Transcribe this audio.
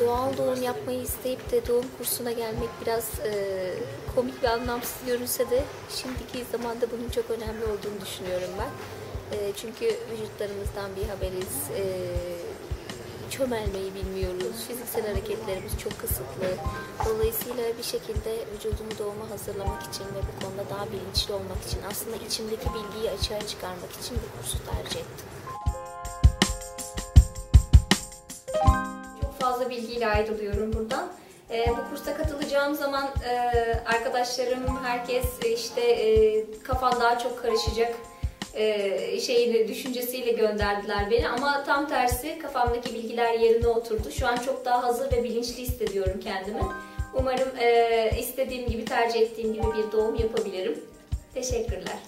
doğal doğum yapmayı isteyip de doğum kursuna gelmek biraz e, komik ve anlamsız görünse de şimdiki zamanda bunun çok önemli olduğunu düşünüyorum ben. E, çünkü vücutlarımızdan bir haberiz. E, çömelmeyi bilmiyoruz. Fiziksel hareketlerimiz çok kısıtlı. Dolayısıyla bir şekilde vücudumu doğuma hazırlamak için ve bu konuda daha bilinçli olmak için aslında içimdeki bilgiyi açığa çıkarmak için bu kursu tercih ettim. Fazla bilgiyle ayrılıyorum buradan. Ee, bu kursa katılacağım zaman e, arkadaşlarım, herkes e, işte e, kafan daha çok karışacak e, şeyini, düşüncesiyle gönderdiler beni. Ama tam tersi kafamdaki bilgiler yerine oturdu. Şu an çok daha hazır ve bilinçli hissediyorum kendimi. Umarım e, istediğim gibi, tercih ettiğim gibi bir doğum yapabilirim. Teşekkürler.